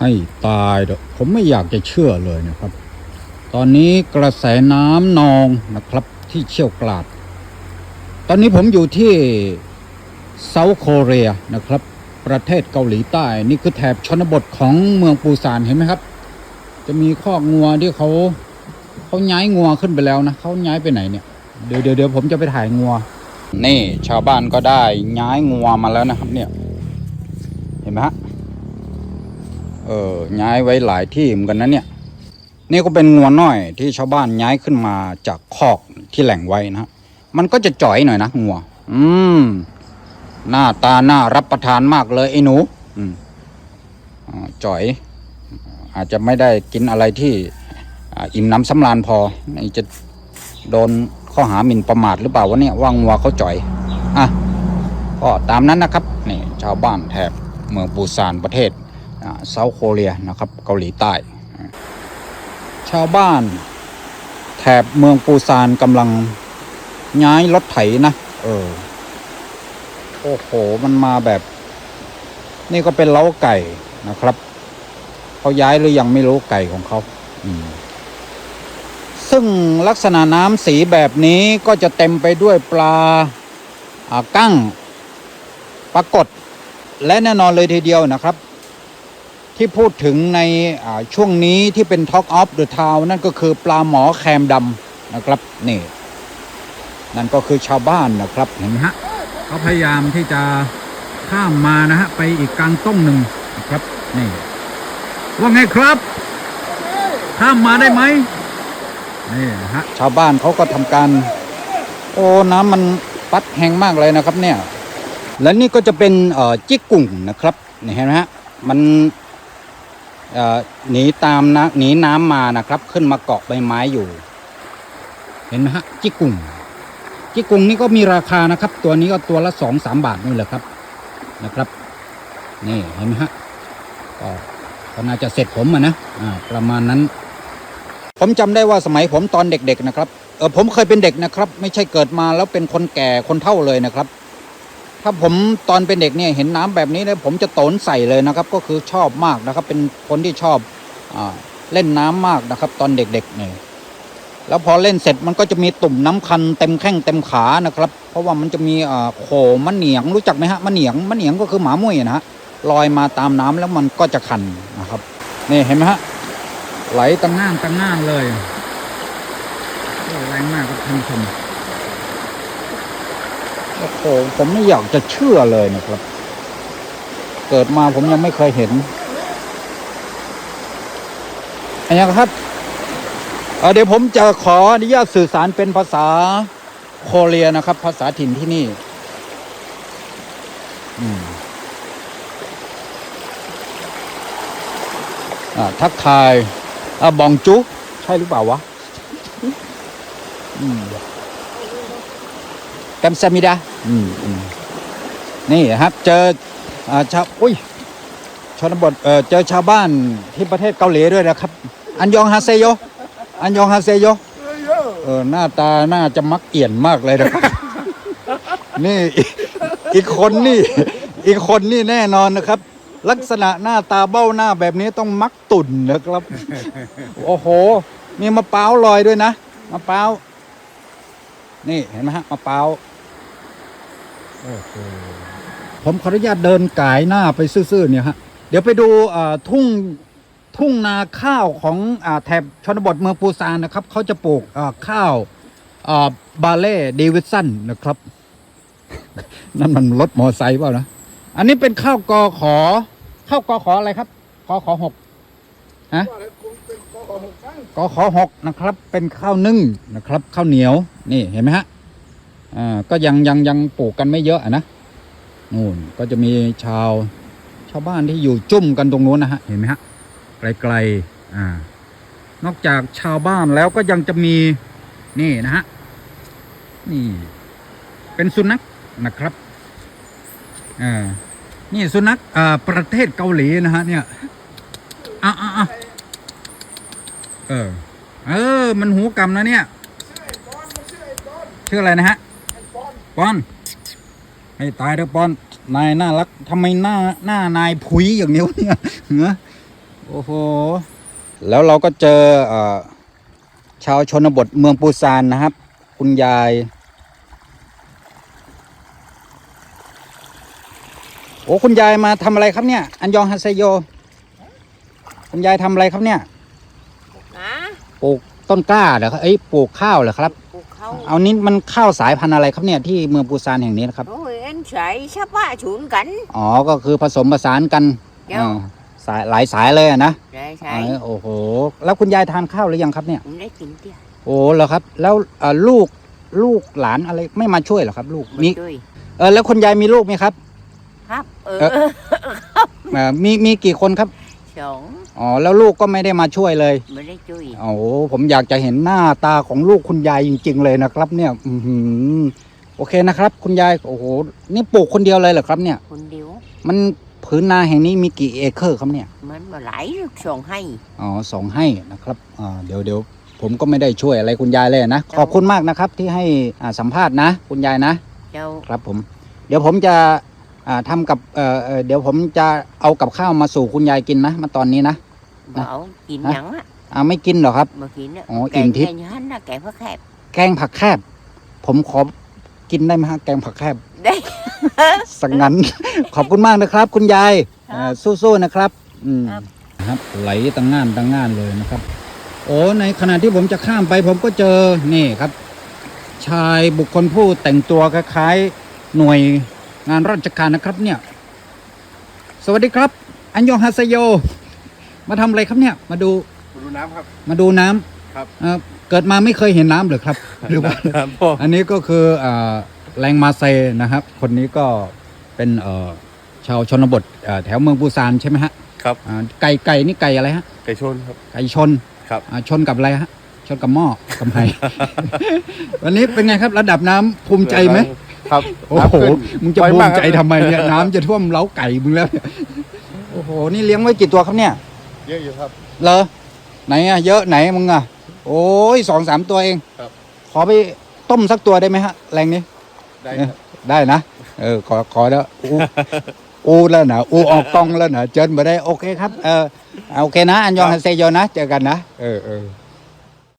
ให้ตายเถอะผมไม่อยากจะเชื่อเลยนะครับ ตอนนี้กระแสน้ำนองนะครับที่เชี่ยวกราด ตอนนี้ผมอยู่ที่เซาท์โคเรียนะครับ ประเทศเกาหลีใต้ นี่คือแถบชนบทของเมืองปูซานเห็นไหมครับ จะมีคอกงัวที่เขาเขาย้ายงัวขึ้นไปแล้วนะเขาย้ายไปไหนเนี่ยเดี๋ยวเดี๋ยวเดี๋ยวผมจะไปถ่ายงัว นี่ชาวบ้านก็ได้ย้ายงัวมาแล้วนะครับ เนี่ย เห็นไหมฮะ เออย้ายไว้หลายที่เหมือนกันนะเนี่ย นี่ก็เป็นงัวน้อยที่ชาวบ้านย้ายขึ้นมาจากคอกที่แหล่งไว้นะฮะมันก็จะจ่อยหน่อยนะงัว อืม หน้าตาน่ารับประทานมากเลยไอ้หนู อืมจ่อย อาจจะไม่ได้กินอะไรที่อ,อิ่มน้ำสำราญพอนี่จะโดนข้อหาหมิ่นประมาทหรือเปล่าวะเนี่ยว่างัวเขาจ่อย อะ ก็ตามนั้นนะครับ นี่ ชาวบ้านแถบเมืองปูซานประเทศ เซาท์โคเรียนะครับเกาหลีใต้ ชาวบ้าน แถบเมืองปูซานกำลังย้ายรถไถนะ เออ โอ้โห มันมาแบบ นี่ก็เป็นเล้าไก่นะครับ เขาย้ายหรือยังไม่รู้ไก่ของเขาซึ่งลักษณะน้ำสีแบบนี้ก็จะเต็มไปด้วยปลาอากั้งปรากฏและแน่นอนเลยทีเดียวนะครับ ที่พูดถึงในช่วงนี้ที่เป็น Talk of the Town นั่นก็คือปลาหมอแคมดำนะครับนี่ นั่นก็คือชาวบ้านนะครับเห็นไหมฮะเขาพยายามที่จะข้ามมานะฮะไปอีกกลางต้งหนึ่งนะครับนี่ว่าไงครับ ข้ามมาได้ไหมนี่ฮะชาวบ้านเขาก็ทำการ โอ้น้ำมันปัดแห้งมากเลยนะครับเนี่ย และนี่ก็จะเป็นจิกกุ่งนะครับนี่เห็นไหมฮะมัน หนีตามนะหนีน้ำมานะครับ ขึ้นมาเกาะใบไม้อยู่ เห็นไหมฮะจิกกุ่งจิกกุ่งนี่ก็มีราคานะครับ ตัวนี้ก็ตัวละสองสามบาทนี่แหละครับนะครับ นี่เห็นไหมฮะก็ก็น่าจะเสร็จผมอะนะอ่าประมาณนั้น ผมจำได้ว่าสมัยผมตอนเด็ก ๆ นะครับเออผมเคยเป็นเด็กนะครับ ไม่ใช่เกิดมาแล้วเป็นคนแก่คนเฒ่าเลยนะครับ ถ้าผมตอนเป็นเด็กเนี่ยเห็นน้ำแบบนี้เนี่ยผมจะโตนใส่เลยนะครับ ก็คือชอบมากนะครับ เป็นคนที่ชอบอเล่นน้ำมากนะครับ ตอนเด็กๆเนี่ยแล้วพอเล่นเสร็จมันก็จะมีตุ่มน้ำคันเต็มแข้งเต็มขานะครับ เพราะว่ามันจะมีโขมะเหนียงรู้จักไหมฮะมะเหนียงมะเหนียงก็คือหมามุ้ยนะฮะลอยมาตามน้ำแล้วมันก็จะคันนะครับนี่เห็นไหมฮะไหลตั้งง่านตั้งง่านเลยแรงมากครับท่านผู้ชม อ้โหผมไม่อยากจะเชื่อเลยนะครับ เกิดมาผมยังไม่เคยเห็นอันนี้ครับเอ่อเดี๋ยวผมจะขออนุญาตสื่อสารเป็นภาษาโคเรียนะครับ ภาษาถิ่นที่นี่ทักทายอบองจุ ใช่หรือเปล่าวะอืมกัมซามิดา อืมอืมนี่ครับ เจออ่าชาวอุ้ยชนบทเออเจอชาวบ้านที่ประเทศเกาหลีด้วยนะครับ อันยองฮาเซโยอันยองฮาเซโยเออหน้าตาน่าจะมักเอี่ยนมากเลยนะครับ นี่อีกอีกคนนี่ อีกคนนี่แน่นอนนะครับ ลักษณะหน้าตาเบ้าหน้าแบบนี้ต้องมักตุ่นนะครับ โอ้โห มีมะพร้าวลอยด้วยนะมะพร้าวนี่เห็นไหมฮะมะพร้าว โอ้โหผมขออนุญาตเดินกายหน้าไปซื่อๆเนี่ยฮะ เดี๋ยวไปดูทุ่งทุ่งนาข้าวของอแถบชนบทเมืองปูซานนะครับ เขาจะปลูกข้าวบาเล่เดวิสันนะครับ นั่นมันรถมอไซค์เปล่านะ อันนี้เป็นข้าวกอขอ ข้าวกอขออะไรครับกอขอหกฮะกขอหกนะครับ เป็นข้าวนึ่งนะครับ ข้าวเหนียว นี่เห็นไหมฮะ อ่าก็ยังยังยังปลูกกันไม่เยอะนะนู่นก็จะมีชาวชาวบ้านที่อยู่จุ่มกันตรงนู้นนะฮะเห็นไหมฮะไกลๆอ่านอกจากชาวบ้านแล้วก็ยังจะมีนี่นะฮะนี่ เป็นสุนัขนะครับอ่านี่สุนัขอ่าประเทศเกาหลีนะฮะเนี่ยอะอะอะเออ เออ มันหูกำนะเนี่ยชื่ออะไรนะฮะ ปอนให้ตายเถอะปอน นายน่ารักทำไมหน้าหน้านายผุยอย่างนี้วะเนี่ยเหรอโอ้โห แล้วเราก็เจอเออชาวชนบทเมืองปูซานนะครับ คุณยาย โอ้คุณยายมาทำอะไรครับเนี่ย อันยองฮัสเซโย คุณยายทำอะไรครับเนี่ย นะปลูกต้นกล้าเหรอครับเอ้ยปลูกข้าวเหรอครับปลูก เขาเอานี้มันข้าวสายพันธุ์อะไรครับเนี่ยที่เมืองปูซานแห่งนี้นะครับโอ้ยอันใส่ชะปะฉุนกัน อ๋อก็คือผสมผสานกันเจ้าอ่าสายหลายสายเลยอะนะใช่ใช่เออโอ้โห แล้วคุณยายทานข้าวหรือยังครับเนี่ย ผมได้กินเตี้ยโอ้เหรอครับ แล้วเอ่อลูกลูกหลานอะไรไม่มาช่วยเหรอครับ ลูกมีมีด้วยเออแล้วคุณยายมีลูกไหมครับ ครับ เออเอ่อเอ่อมีมีกี่คนครับสอง อ๋อแล้วลูกก็ไม่ได้มาช่วยเลยไม่ได้ช่วยโอ้โหผมอยากจะเห็นหน้าตาของลูกคุณยายจริง ๆ เลยนะครับ เนี่ย อือหือโอเคนะครับ คุณยายโอ้โหนี่ปลูกคนเดียวเลยเหรอครับ เนี่ย คนเดียวมันผืนนาแห่งนี้มีกี่เอเคอร์ครับเนี่ยมันมาไหลายส่งให้อ๋อสองให้นะครับอ่าเดี๋ยวเดี๋ยวผมก็ไม่ได้ช่วยอะไรคุณยายเลยนะขอบคุณมากนะครับที่ให้อ่าสัมภาษณ์นะ คุณยายนะ เจ้าครับผม เดี๋ยวผมจะอ่าทำกับเอ่อเอ่อเดี๋ยวผมจะเอากับข้าวมาสู่คุณยายกินนะมาตอนนี้นะ บ่เอากินฮะหยังอะอ่าไม่กินเหรอครับมากินอะอ๋อแกอิ่งมทิพย์ แกงหันนะแกงพระแคบแกงผักแคบ ผมขอกินได้ไหมฮะแกงผักแคบได้ สักงั้น ขอบคุณมากนะครับ คุณยายเอ่อสู้ๆนะครับ อืมครับครับ ไหลตั้งงานตั้งงานเลยนะครับ โอ้ในขณะที่ผมจะข้ามไป ผมก็เจอนี่ครับ ชายบุคคลผู้แต่งตัวคล้ายๆหน่วยงานราชการนะครับ เนี่ย สวัสดีครับ อันยองฮาเซโย มาทำอะไรครับเนี่ย มาดูมาดูน้ำครับ มาดูน้ำครับ เอ่อเกิดมาไม่เคยเห็นน้ำเลยครับ หรือว่า ครับพ่ออันนี้ก็คืออ่าแรงมาเซนะครับ คนนี้ก็เป็นเอ่อชาวชนบทเอ่อแถวเมืองปูซานใช่ไหมฮะครับอ่าไก่ไก่นี่ไก่อะไรฮะ ไก่ชนครับไก่ชนครับ อ่าชนกับอะไรฮะ ชนกับหม้อกับไม้วันนี้เป็นไงครับระดับน้ำภูมิใจไหม ครับโอ้โห น้ำขึ้นมึงจะไวภูมากมิครับใจทำไมเนี่ย น้ำจะท่วมเล้าไก่มึงแล้วเนี่ยโอ้โห นี่เลี้ยงไว้กี่ตัวครับเนี่ย เยอะอยู่ครับ เหรอไหนอะเยอะไหนมึงอะโอ้ยสองสามตัวเองครับ ขอไปต้มสักตัวได้ไหมฮะ แรงนี้ ได้ครับ ได้นะ เออ ขอ ขอแล้วอูอูแล้วนะอูออกกล้องแล้วนะเจินมาได้ โอเคครับ เออเอาโอเคนะ อันยองฮันเซโยนะ เจอกันนะ เออเออ